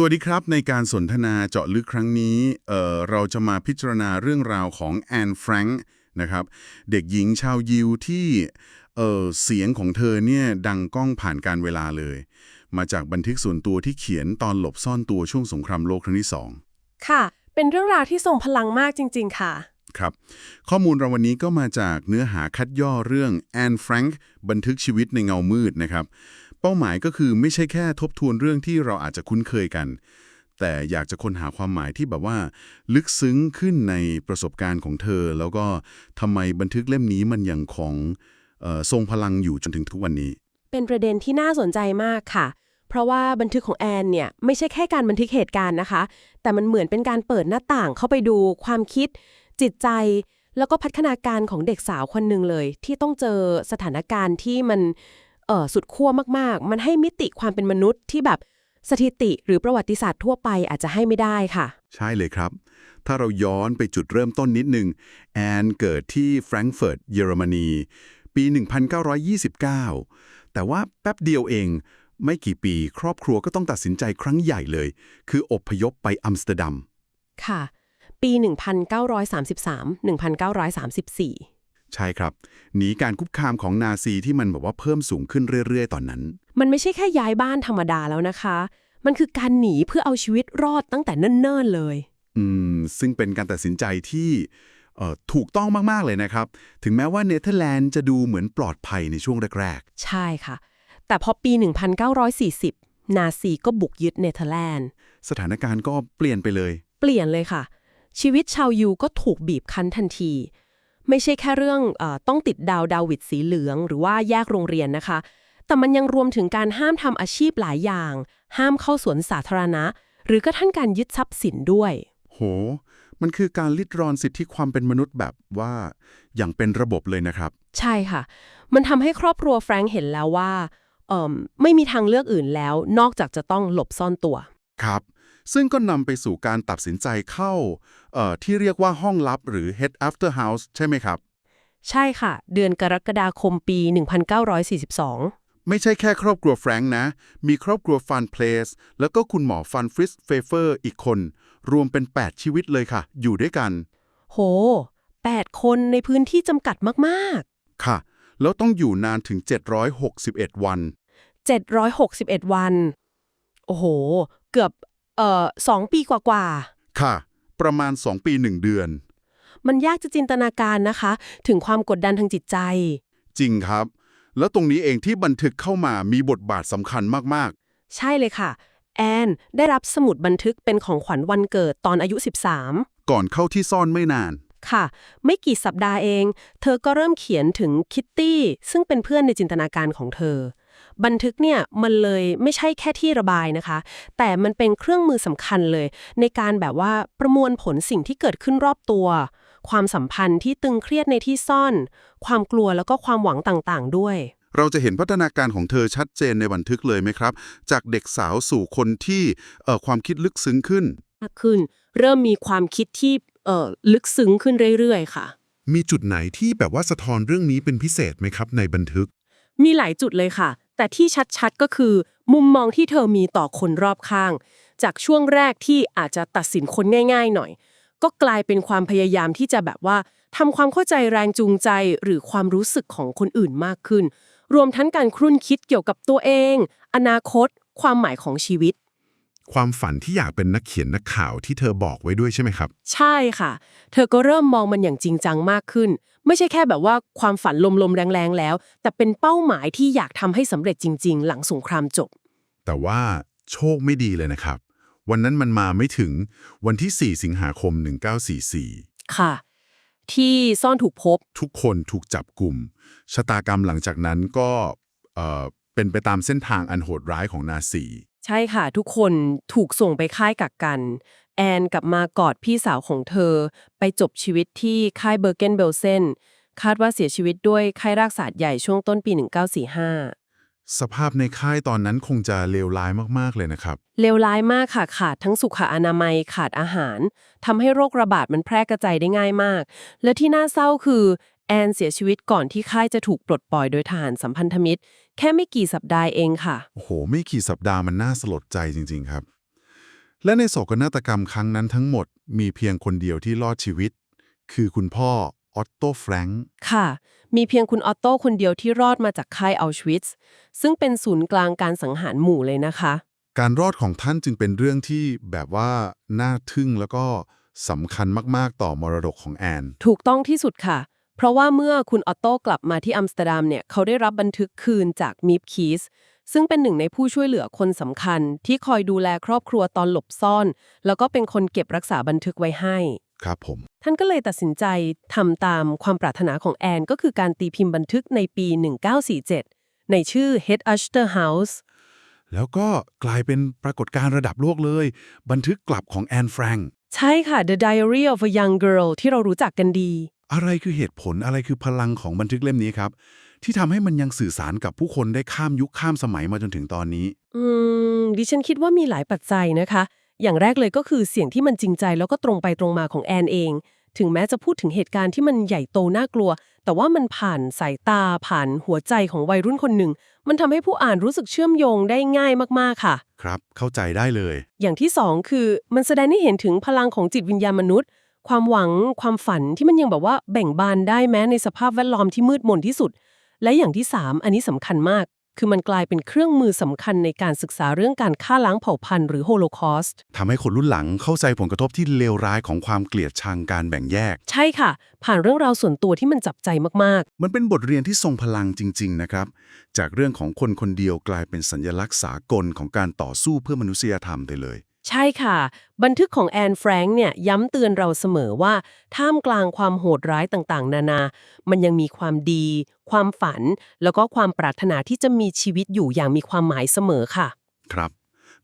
สวัสดีครับในการสนทนาเจาะลึกครั้งนี้เอ่อเราจะมาพิจารณาเรื่องราวของแอนแฟรงค์นะครับ เด็กหญิงชาวยิวที่เอ่อเสียงของเธอเนี่ยดังก้องผ่านการเวลาเลย มาจากบันทึกส่วนตัวที่เขียนตอนหลบซ่อนตัวช่วงสงครามโลกครั้งที่สองค่ะ เป็นเรื่องราวที่ทรงพลังมากจริง ๆ ค่ะ ครับ ข้อมูลเราวันนี้ก็มาจากเนื้อหาคัดย่อเรื่องแอนแฟรงค์บันทึกชีวิตในเงามืดนะครับ เป้าหมายก็คือไม่ใช่แค่ทบทวนเรื่องที่เราอาจจะคุ้นเคยกัน แต่อยากจะค้นหาความหมายที่แบบว่า ลึกซึ้งขึ้นในประสบการณ์ของเธอ แล้วก็ทำไมบันทึกเล่มนี้มันยังของออทรงพลังอยู่จนถึงทุกวันนี้ เป็นประเด็นที่น่าสนใจมากค่ะ เพราะว่าบันทึกของแอนเนี่ยไม่ใช่แค่การบันทึกเหตุการณ์นะคะ แต่มันเหมือนเป็นการเปิดหน้าต่างเข้าไปดูความคิด จิตใจ แล้วก็พัฒนาการของเด็กสาวคนหนึ่งเลย ที่ต้องเจอสถานการณ์ที่มัน เอ่อสุดขั้วมากๆ มันให้มิติความเป็นมนุษย์ที่แบบสถิติหรือประวัติศาสตร์ทั่วไปอาจจะให้ไม่ได้ค่ะ ใช่เลยครับ ถ้าเราย้อนไปจุดเริ่มต้นนิดนึง แอนเกิดที่แฟรงก์เฟิร์ตเยอรมนี ปี 1929 แต่ว่าแป๊บเดียวเอง ไม่กี่ปีครอบครัวก็ต้องตัดสินใจครั้งใหญ่เลย คืออพยพไปอัมสเตอร์ดัม ค่ะ ปี 1933 1934 ใช่ครับ หนีการคุกคามของนาซีที่มันแบบว่าเพิ่มสูงขึ้นเรื่อย ๆ ตอนนั้น มันไม่ใช่แค่ย้ายบ้านธรรมดาแล้วนะคะ มันคือการหนีเพื่อเอาชีวิตรอดตั้งแต่เนิ่นๆเลย อืม ซึ่งเป็นการตัดสินใจที่เอ่อถูกต้องมาก ๆ เลยนะครับ ถึงแม้ว่าเนเธอร์แลนด์จะดูเหมือนปลอดภัยในช่วงแรกใช่ค่ะ แต่พอปี 1940 นาซีก็บุกยึดเนเธอร์แลนด์ๆสถานการณ์ก็เปลี่ยนไปเลย เปลี่ยนเลยค่ะ ชีวิตชาวยูก็ถูกบีบคั้นทันที ไม่ใช่แค่เรื่องเออต้องติดดาวดาวิดสีเหลือง หรือว่าแยกโรงเรียนนะคะ แต่มันยังรวมถึงการห้ามทำอาชีพหลายอย่าง ห้ามเข้าสวนสาธารณะ หรือกระทั่งการยึดทรัพย์สินด้วย โห มันคือการลิดรอนสิทธิความเป็นมนุษย์แบบว่า อย่างเป็นระบบเลยนะครับ ใช่ค่ะ มันทำให้ครอบครัวแฟรงค์เห็นแล้วว่าเอิ่มไม่มีทางเลือกอื่นแล้ว นอกจากจะต้องหลบซ่อนตัว ครับ ซึ่งก็นำไปสู่การตัดสินใจเข้าเอ่อที่เรียกว่าห้องลับหรือ head after house ใช่ไหมครับ ใช่ค่ะ เดือนกรกฎาคมปี 1942 ไม่ใช่แค่ครอบครัวแฟรงค์นะ มีครอบครัวฟันเพลสแล้วก็คุณหมอฟันฟริสเฟเฟอร์อีกคน รวมเป็น 8 ชีวิตเลยค่ะ อยู่ด้วยกัน โห 8 คนในพื้นที่จำกัดมากค่ะ แล้วต้องอยู่นานถึง 761 วันๆ761 วัน โอ้โห เกือบ เอ่อสองปีกว่าค่ะ ประมาณ 2 ปี 1 เดือน ๆ มันยากจะจินตนาการนะคะ ถึงความกดดันทางจิตใจ จริงครับ แล้วตรงนี้เองที่บันทึกเข้ามามีบทบาทสำคัญมากใช่เลยค่ะ แอนได้รับสมุดบันทึกเป็นของขวัญวันเกิดตอนอายุ13ๆก่อนเข้าที่ซ่อนไม่นานค่ะ ไม่กี่สัปดาห์เอง เธอก็เริ่มเขียนถึงคิตตี้ซึ่งเป็นเพื่อนในจินตนาการของเธอ บันทึกเนี่ยมันเลยไม่ใช่แค่ที่ระบายนะคะ แต่มันเป็นเครื่องมือสำคัญเลย ในการแบบว่าประมวลผลสิ่งที่เกิดขึ้นรอบตัว ความสัมพันธ์ที่ตึงเครียดในที่ซ่อน ความกลัวแล้วก็ความหวังต่างๆ ด้วยเราจะเห็นพัฒนาการของเธอชัดเจนในบันทึกเลยไหมครับ จากเด็กสาวสู่คนที่เอ่อความคิดลึกซึ้งขึ้นมากขึ้น เริ่มมีความคิดที่เอ่อลึกซึ้งขึ้นเรื่อยๆ ค่ะ มีจุดไหนที่แบบว่าสะท้อนเรื่องนี้เป็นพิเศษไหมครับในบันทึก มีหลายจุดเลยค่ะ แต่ที่ชัดๆก็คือ มุมมองที่เธอมีต่อคนรอบข้าง จากช่วงแรกที่อาจจะตัดสินคนง่าย ๆ หน่อย ก็กลายเป็นความพยายามที่จะแบบว่าทำความเข้าใจแรงจูงใจหรือความรู้สึกของคนอื่นมากขึ้น รวมทั้งการครุ่นคิดเกี่ยวกับตัวเอง อนาคต ความหมายของชีวิต ความฝันที่อยากเป็นนักเขียนนักข่าวที่เธอบอกไว้ด้วยใช่ไหมครับ ใช่ค่ะ เธอก็เริ่มมองมันอย่างจริงจังมากขึ้น ไม่ใช่แค่แบบว่าความฝันลมๆแรงๆแล้ว แต่เป็นเป้าหมายที่อยากทำให้สำเร็จจริง ๆ หลังสงครามจบ แต่ว่าโชคไม่ดีเลยนะครับ วันนั้นมันมาไม่ถึงวันที่ 4 สิงหาคม 1944 ค่ะ ที่ซ่อนถูกพบ ทุกคนถูกจับกลุ่มชะตากรรมหลังจากนั้นก็เอ่อเป็นไปตามเส้นทางอันโหดร้ายของนาซี ใช่ค่ะ ทุกคนถูกส่งไปค่ายกักกัน แอนกลับมากอดพี่สาวของเธอ ไปจบชีวิตที่ค่ายเบอร์เกนเบลเซนคาดว่าเสียชีวิตด้วยไข้รากศาสตร์ใหญ่ช่วงต้นปี 1945 สภาพในค่ายตอนนั้นคงจะเลวร้ายมากๆเลยนะครับ เลวร้ายมากค่ะ ขาดทั้งสุขอนามัยขาดอาหารทำให้โรคระบาดมันแพร่กระจายได้ง่ายมาก และที่น่าเศร้าคือ แอนเสียชีวิตก่อนที่ค่ายจะถูกปลดปล่อยโดยทหารสัมพันธมิตร แค่ไม่กี่สัปดาห์เองค่ะ โอ้โห ไม่กี่สัปดาห์มันน่าสลดใจจริง ๆ ครับ และในโศกนาฏกรรมครั้งนั้นทั้งหมดมีเพียงคนเดียวที่รอดชีวิต คือคุณพ่อออตโตแฟรงค์ค่ะ มีเพียงคุณออตโต้คนเดียวที่รอดมาจากค่ายอัลชวิตซ์ซึ่งเป็นศูนย์กลางการสังหารหมู่เลยนะคะ การรอดของท่านจึงเป็นเรื่องที่แบบว่าน่าทึ่งแล้วก็สำคัญมากๆต่อมรดกของแอน ถูกต้องที่สุดค่ะ เพราะว่าเมื่อคุณออตโต้กลับมาที่อัมสเตอร์ดัมเนี่ยเขาได้รับบันทึกคืนจากมิฟคีสซึ่งเป็นหนึ่งในผู้ช่วยเหลือคนสำคัญ ที่คอยดูแลครอบครัวตอนหลบซ่อน แล้วก็เป็นคนเก็บรักษาบันทึกไว้ให้ ครับผม ท่านก็เลยตัดสินใจทำตามความปรารถนาของแอน ก็คือการตีพิมพ์บันทึกในปี 1947 ในชื่อ Head Usher House แล้วก็กลายเป็นปรากฏการณ์ระดับโลกเลย บันทึกกลับของแอนแฟรงค์ใช่ค่ะ The Diary of a Young Girl ที่เรารู้จักกันดี อะไรคือเหตุผลอะไรคือพลังของบันทึกเล่มนี้ครับ ที่ทำให้มันยังสื่อสารกับผู้คนได้ข้ามยุคข้ามสมัยมาจนถึงตอนนี้ อืม ดิฉันคิดว่ามีหลายปัจจัยนะคะ อย่างแรกเลยก็คือเสียงที่มันจริงใจแล้วก็ตรงไปตรงมาของแอนเอง ถึงแม้จะพูดถึงเหตุการณ์ที่มันใหญ่โตน่ากลัว แต่ว่ามันผ่านสายตาผ่านหัวใจของวัยรุ่นคนหนึ่ง มันทำให้ผู้อ่านรู้สึกเชื่อมโยงได้ง่ายมากๆค่ะ ครับ เข้าใจได้เลย อย่างที่สองคือมันแสดงให้เห็นถึงพลังของจิตวิญญาณมนุษย์ ความหวังความฝันที่มันยังแบบว่าแบ่งบานได้แม้ในสภาพแวดล้อมที่มืดมนที่สุด และอย่างที่สามอันนี้สำคัญมาก คือมันกลายเป็นเครื่องมือสำคัญในการศึกษาเรื่องการฆ่าล้างเผ่าพันธุ์หรือโฮโลคอสต์ทำให้คนรุ่นหลังเข้าใจผลกระทบที่เลวร้ายของความเกลียดชังการแบ่งแยก ใช่ค่ะ ผ่านเรื่องราวส่วนตัวที่มันจับใจมากมันเป็นบทเรียนที่ทรงพลังจริง ๆ นะครับ จากเรื่องของคนคนเดียวกลายเป็นสัญลักษณ์สากลของการต่อสู้เพื่อมนุษยธรรมไปเลยๆ ใช่ค่ะ บันทึกของแอนแฟรงค์เนี่ยย้ำเตือนเราเสมอว่า ท่ามกลางความโหดร้ายต่างๆ นานา มันยังมีความดี ความฝัน แล้วก็ความปรารถนาที่จะมีชีวิตอยู่อย่างมีความหมายเสมอค่ะ ครับ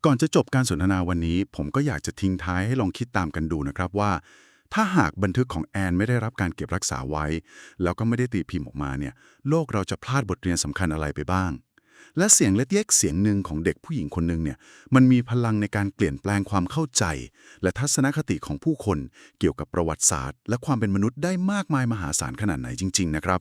ก่อนจะจบการสนทนาวันนี้ ผมก็อยากจะทิ้งท้ายให้ลองคิดตามกันดูนะครับว่า ถ้าหากบันทึกของแอนไม่ได้รับการเก็บรักษาไว้ แล้วก็ไม่ได้ตีพิมพ์ออกมาเนี่ย โลกเราจะพลาดบทเรียนสำคัญอะไรไปบ้าง และเสียงเล็กๆเสียงหนึ่งของเด็กผู้หญิงคนหนึ่งเนี่ยมันมีพลังในการเปลี่ยนแปลงความเข้าใจ และทัศนคติของผู้คนเกี่ยวกับประวัติศาสตร์ และความเป็นมนุษย์ได้มากมายมหาศาลขนาดไหนจริง ๆ นะครับ